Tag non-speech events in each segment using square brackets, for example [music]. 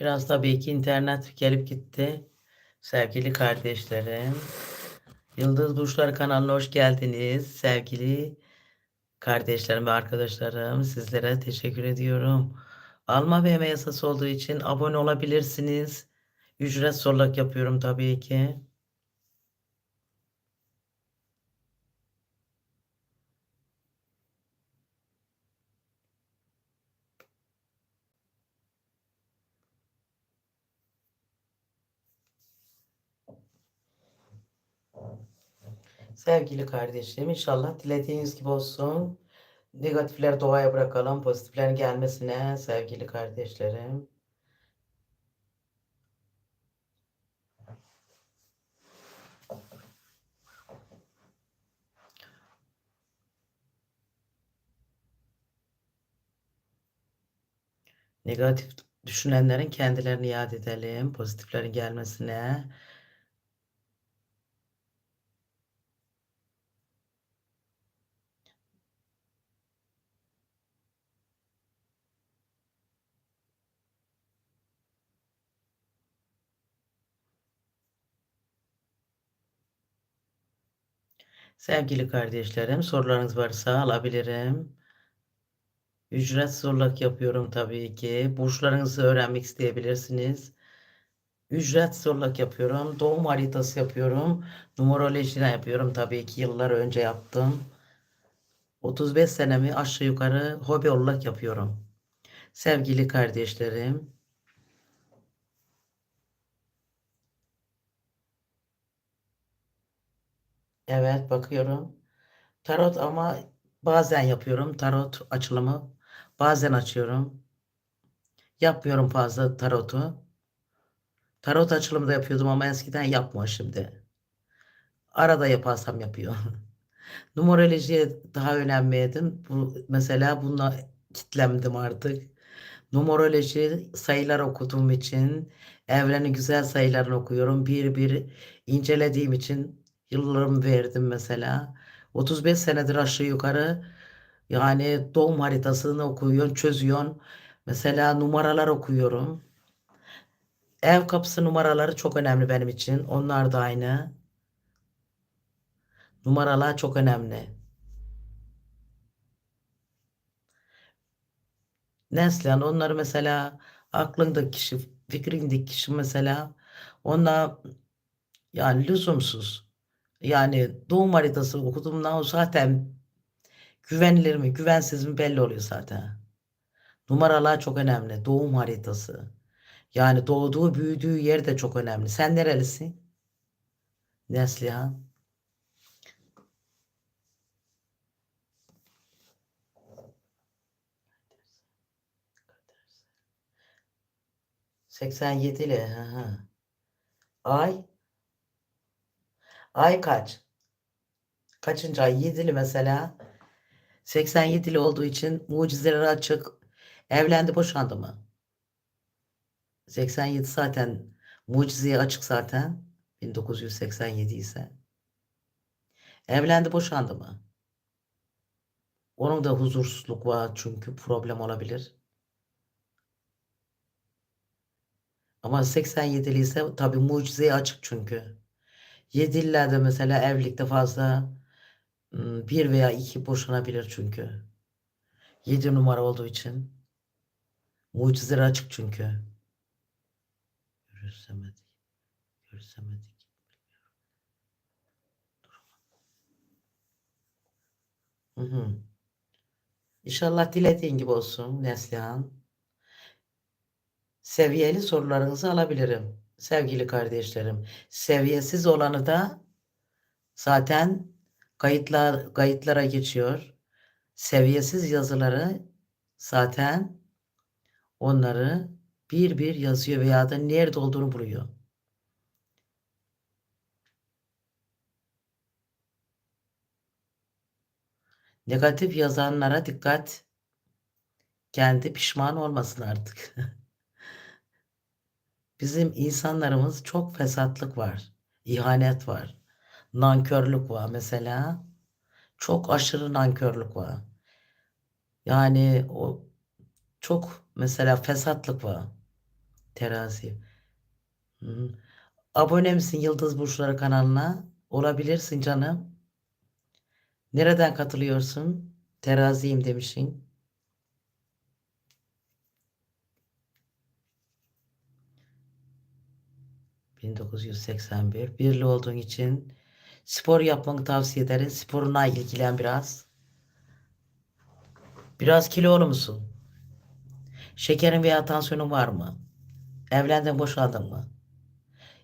Biraz tabii ki internet gelip gitti. Sevgili kardeşlerim. Yıldız Burçları kanalına hoş geldiniz. Sevgili kardeşlerim ve arkadaşlarım sizlere teşekkür ediyorum. Alma ve yeme yasası olduğu için abone olabilirsiniz. Ücret sorulak yapıyorum tabii ki. Sevgili kardeşlerim inşallah dilediğiniz gibi olsun. Negatifleri doğaya bırakalım. Pozitiflerin gelmesine sevgili kardeşlerim. Negatif düşünenlerin kendilerini yad edelim. Pozitiflerin gelmesine. Sevgili kardeşlerim, sorularınız varsa alabilirim. Ücret sorulak yapıyorum tabii ki. Burçlarınızı öğrenmek isteyebilirsiniz. Ücret sorulak yapıyorum. Doğum haritası yapıyorum. Numerolojiden yapıyorum tabii ki. Yıllar önce yaptım. 35 senemi aşağı yukarı hobi olarak yapıyorum. Sevgili kardeşlerim, Evet bakıyorum. Tarot ama bazen yapıyorum tarot açılımı. Bazen açıyorum. Yapmıyorum fazla tarotu. Tarot açılımı da yapıyordum ama eskiden yapmıyor şimdi. Arada yaparsam yapıyor. [laughs] Numerolojiye daha önemliydim. Bu, mesela bununla kitlendim artık. Numeroloji sayılar okuduğum için, evrenin güzel sayılarını okuyorum. Bir bir incelediğim için yıllarımı verdim mesela. 35 senedir aşağı yukarı yani doğum haritasını okuyorsun, çözüyorsun. Mesela numaralar okuyorum. Ev kapısı numaraları çok önemli benim için. Onlar da aynı. Numaralar çok önemli. Neslihan onları mesela aklındaki kişi, fikrindeki kişi mesela onlar yani lüzumsuz. Yani doğum haritası okuduğumdan zaten güvenilir mi, güvensiz mi belli oluyor zaten. Numaralar çok önemli. Doğum haritası. Yani doğduğu, büyüdüğü yer de çok önemli. Sen nerelisin? Neslihan. Seksen yedili. Ay. Ay kaç? Kaçıncı ay? Yedili mesela. 87'li olduğu için mucizeleri açık. Evlendi boşandı mı? 87 zaten mucizeye açık zaten. 1987 ise. Evlendi boşandı mı? Onun da huzursuzluk var çünkü problem olabilir. Ama 87'li ise tabii mucizeye açık çünkü. 7'lilerde mesela evlilikte fazla bir veya iki boşanabilir çünkü. 7 numara olduğu için. Mucizeleri açık çünkü. Görüsemedik. Görüsemedik. Hı hı. İnşallah dilediğin gibi olsun Neslihan. Seviyeli sorularınızı alabilirim. Sevgili kardeşlerim. Seviyesiz olanı da zaten kayıtlar, kayıtlara geçiyor. Seviyesiz yazıları zaten onları bir bir yazıyor veya da nerede olduğunu buluyor. Negatif yazanlara dikkat. Kendi pişman olmasın artık. [laughs] Bizim insanlarımız çok fesatlık var. ihanet var. Nankörlük var mesela. Çok aşırı nankörlük var. Yani o çok mesela fesatlık var. Terazi. Hı. Abone misin Yıldız Burçları kanalına? Olabilirsin canım. Nereden katılıyorsun? Teraziyim demişsin. ...1981. Birli olduğun için spor yapmanı tavsiye ederim. Sporuna ilgilen biraz. Biraz kilolu musun? Şekerin veya tansiyonun var mı? Evlendin, boşandın mı?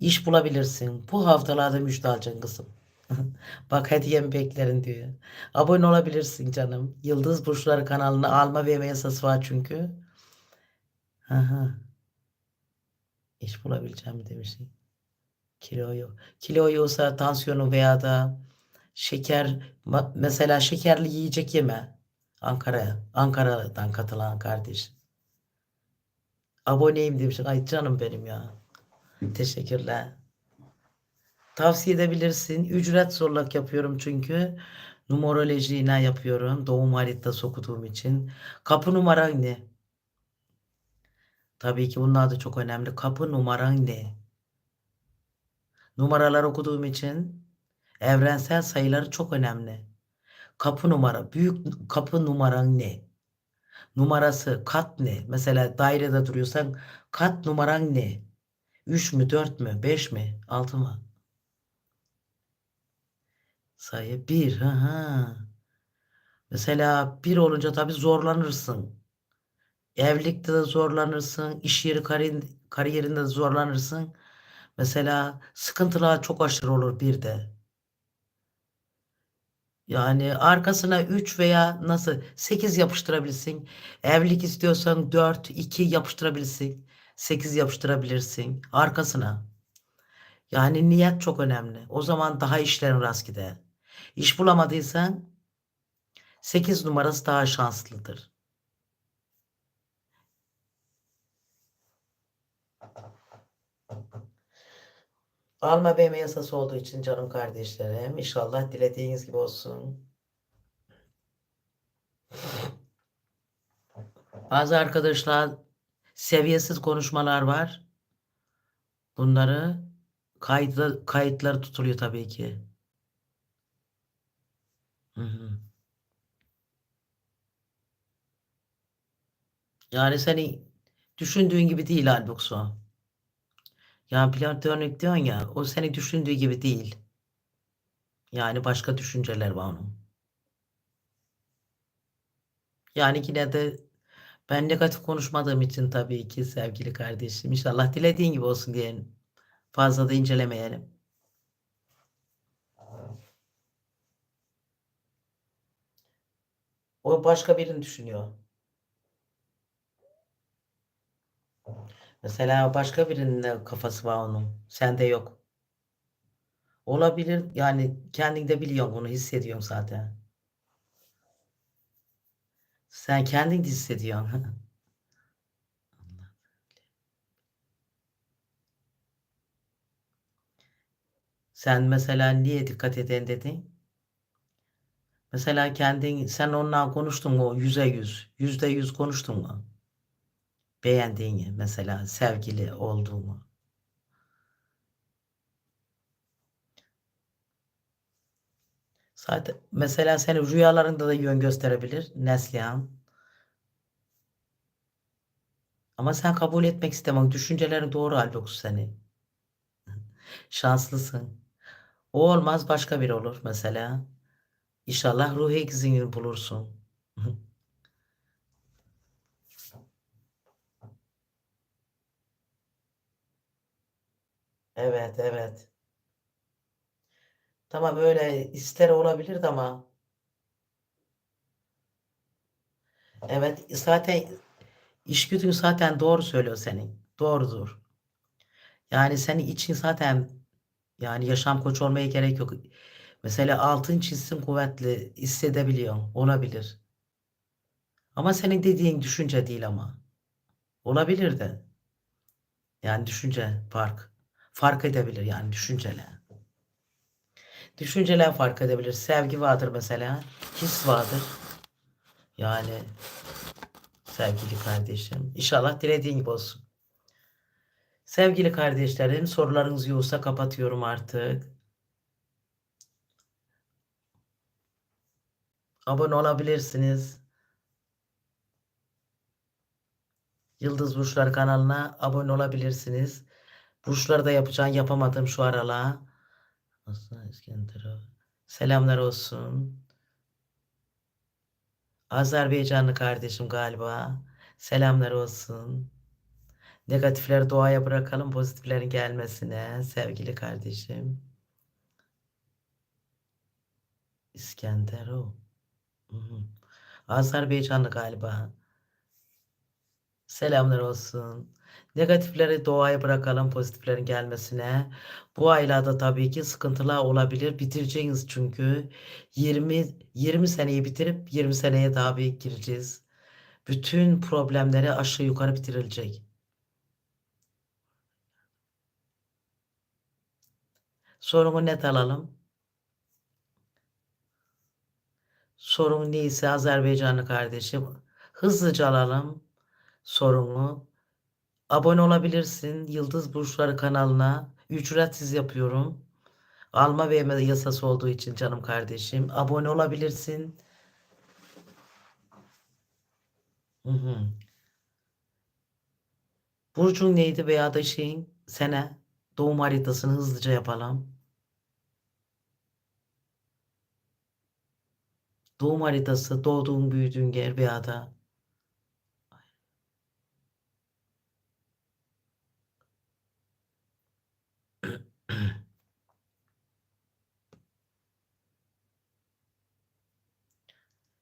İş bulabilirsin. Bu haftalarda müjde alacaksın kızım. [laughs] Bak hediyemi beklerin diyor. Abone olabilirsin canım. Yıldız Burçları kanalına alma verme yasası var çünkü. Aha. İş bulabileceğim demişsin. Kilo yok. Kilo yoksa tansiyonu veya da şeker mesela şekerli yiyecek yeme. Ankara'ya. Ankara'dan katılan kardeş. Aboneyim demişsin. Ay canım benim ya. Teşekkürler. Tavsiye edebilirsin. Ücret zorluk yapıyorum çünkü. Numerolojiyle yapıyorum. Doğum haritası okuduğum için. Kapı numaran ne? Tabii ki bunlar da çok önemli. Kapı numaran ne? Numaralar okuduğum için evrensel sayıları çok önemli. Kapı numara, büyük kapı numaran ne? Numarası, kat ne? Mesela dairede duruyorsan kat numaran ne? 3 mü, 4 mü, 5 mi, 6 mı? Sayı 1. Hı hı. Mesela 1 olunca tabii zorlanırsın. Evlilikte de zorlanırsın. iş yeri kariyer- kariyerinde de zorlanırsın. Mesela sıkıntılar çok aşırı olur bir de. Yani arkasına 3 veya nasıl 8 yapıştırabilirsin. Evlilik istiyorsan 4, 2 yapıştırabilirsin. 8 yapıştırabilirsin arkasına. Yani niyet çok önemli. O zaman daha işlerin rast gider. İş bulamadıysan 8 numarası daha şanslıdır. Alma BM yasası olduğu için canım kardeşlerim. İnşallah dilediğiniz gibi olsun. Bazı arkadaşlar seviyesiz konuşmalar var. Bunları kayıtlı, kayıtları tutuluyor tabii ki. Hı hı. Yani seni düşündüğün gibi değil halbuki o. Ya platonik diyorsun ya o seni düşündüğü gibi değil. Yani başka düşünceler var onun. Yani yine de ben negatif konuşmadığım için tabii ki sevgili kardeşim. İnşallah dilediğin gibi olsun diyelim. Fazla da incelemeyelim. O başka birini düşünüyor. Mesela başka birinin de kafası var onun. Sende yok. Olabilir. Yani kendin de biliyorsun bunu hissediyorsun zaten. Sen kendin de hissediyorsun. [laughs] Sen mesela niye dikkat edin dedin? Mesela kendin sen onunla konuştun mu yüze yüz? Yüzde yüz konuştun mu? Beğendiğini mesela sevgili olduğumu. Zaten mesela senin rüyalarında da yön gösterebilir Neslihan. Ama sen kabul etmek istemem. Düşüncelerin doğru halbuki seni. [laughs] Şanslısın. O olmaz başka biri olur mesela. İnşallah ruhi ikizini bulursun. [laughs] Evet, evet. Tamam öyle ister olabilirdi ama evet zaten iş gücün zaten doğru söylüyor senin. Doğrudur. Yani senin için zaten yani yaşam koçu olmaya gerek yok. Mesela altın çizsin kuvvetli hissedebiliyorsun. Olabilir. Ama senin dediğin düşünce değil ama. Olabilir de. Yani düşünce fark. Fark edebilir yani düşünceler. Düşünceler fark edebilir. Sevgi vardır mesela. His vardır. Yani sevgili kardeşim. İnşallah dilediğin gibi olsun. Sevgili kardeşlerim, sorularınız yoksa kapatıyorum artık. Abone olabilirsiniz. Yıldız Burçlar kanalına abone olabilirsiniz. Burçları da yapacağım, yapamadım şu aralar. Aslan İskenderov. Selamlar olsun. Azerbaycanlı kardeşim galiba. Selamlar olsun. Negatifleri doğaya bırakalım, pozitiflerin gelmesine sevgili kardeşim. Hı. Azerbaycanlı galiba. Selamlar olsun. Negatifleri doğaya bırakalım, pozitiflerin gelmesine. Bu aylarda tabii ki sıkıntılar olabilir. Bitireceğiz çünkü 20 20 seneyi bitirip 20 seneye bir gireceğiz. Bütün problemleri aşağı yukarı bitirilecek. Sorunu net alalım. Sorun neyse Azerbaycanlı kardeşim hızlıca alalım sorunu. Abone olabilirsin Yıldız Burçları kanalına. Ücretsiz yapıyorum. Alma verme yasası olduğu için canım kardeşim. Abone olabilirsin. Hı hı. Burcun neydi veya da şeyin sene doğum haritasını hızlıca yapalım. Doğum haritası, doğduğun büyüdüğün yer veya da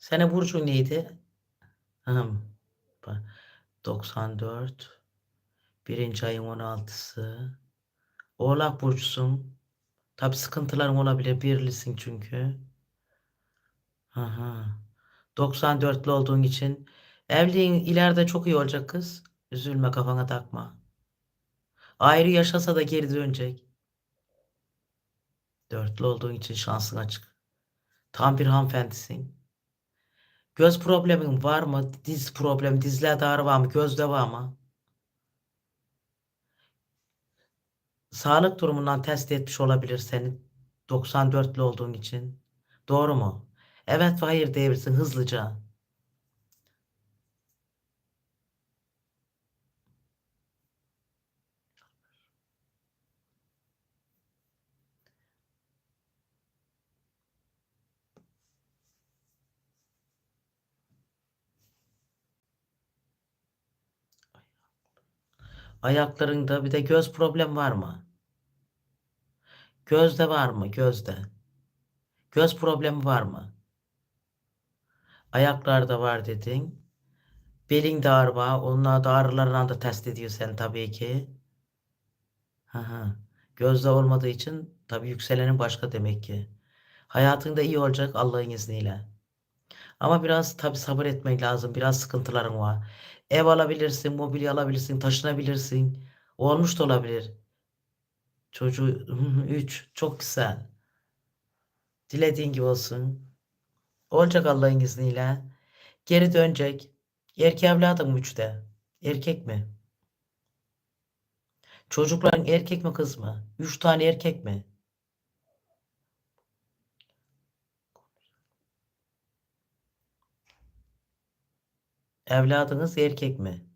Sene burcu neydi? Hım. 94 birinci ayın 16'sı Oğlak burcusun. Tabi sıkıntıların olabilir. Birlisin çünkü. Aha. 94'lü olduğun için evliliğin ileride çok iyi olacak kız. Üzülme kafana takma. Ayrı yaşasa da geri dönecek. Dörtlü olduğun için şansın açık. Tam bir hanımefendisin. Göz problemin var mı? Diz problemi, dizlerde ağrı var mı? Gözde var mı? Sağlık durumundan test etmiş olabilir senin 94'lü olduğun için. Doğru mu? Evet ve hayır diyebilirsin hızlıca. Ayaklarında bir de göz problem var mı? Gözde var mı? Gözde. Göz problemi var mı? Ayaklarda var dedin. Belinde ağrı var. Onlar da ağrılarından da test ediyor sen tabii ki. Hı Gözde olmadığı için tabii yükselenin başka demek ki. Hayatında iyi olacak Allah'ın izniyle. Ama biraz tabii sabır etmek lazım. Biraz sıkıntıların var. Ev alabilirsin, mobilya alabilirsin, taşınabilirsin. Olmuş da olabilir. Çocuğu [laughs] 3 çok güzel. Dilediğin gibi olsun. Olacak Allah'ın izniyle. Geri dönecek. Erkek evladım üçte. Erkek mi? Çocukların erkek mi kız mı? Üç tane erkek mi? Evladınız erkek mi?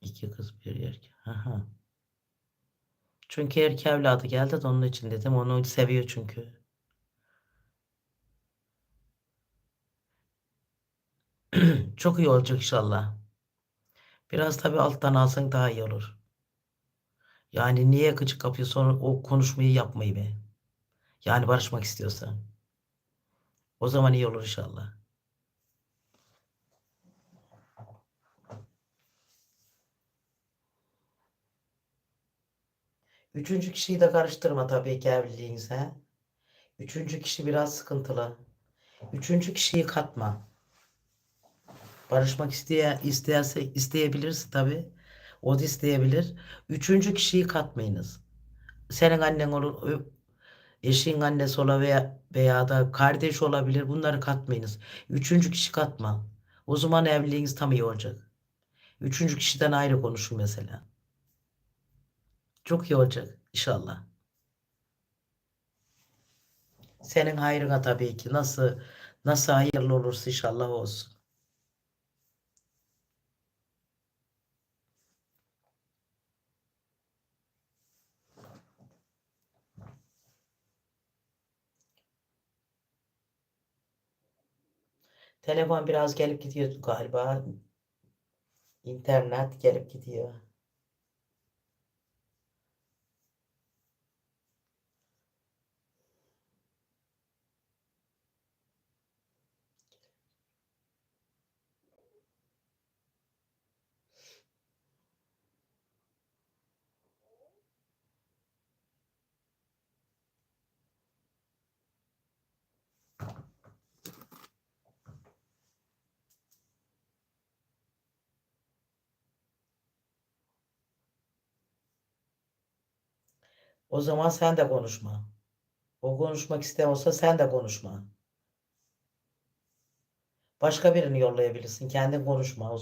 İki kız bir erkek. Aha. Çünkü erkek evladı geldi de onun için dedim. Onu seviyor çünkü. [clears throat] Çok iyi olacak inşallah. Biraz tabii alttan alsan daha iyi olur. Yani niye gıcık kapıyor sonra o konuşmayı yapmayı be. Yani barışmak istiyorsan. O zaman iyi olur inşallah. Üçüncü kişiyi de karıştırma tabii ki evliliğinize. Üçüncü kişi biraz sıkıntılı. Üçüncü kişiyi katma. Barışmak isteye, isteyerse isteyebilirsin tabii. O da isteyebilir. Üçüncü kişiyi katmayınız. Senin annen olur, eşin annesi ola veya, veya da kardeş olabilir. Bunları katmayınız. Üçüncü kişi katma. O zaman evliliğiniz tam iyi olacak. Üçüncü kişiden ayrı konuşun mesela. Çok iyi olacak inşallah. Senin hayrına tabii ki. Nasıl nasıl hayırlı olursa inşallah olsun. Telefon biraz gelip gidiyor galiba. İnternet gelip gidiyor. O zaman sen de konuşma. O konuşmak istemiyorsa sen de konuşma. Başka birini yollayabilirsin. Kendin konuşma o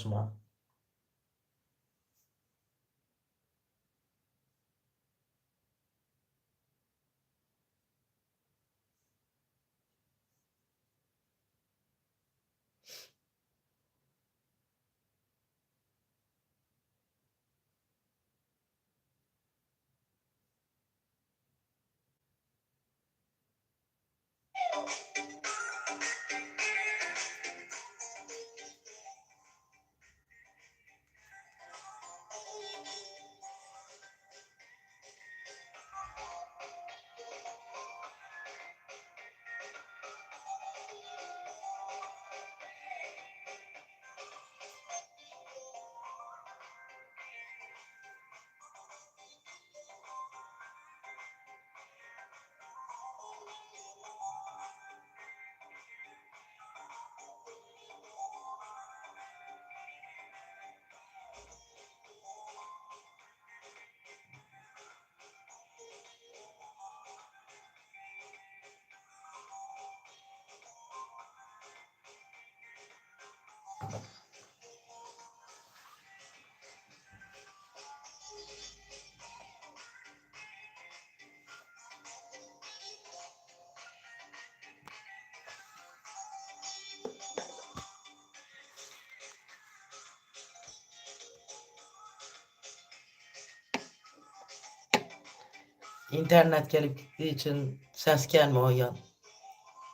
İnternet gelip için ses gelmiyor ya.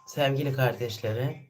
Sevgili kardeşlerim.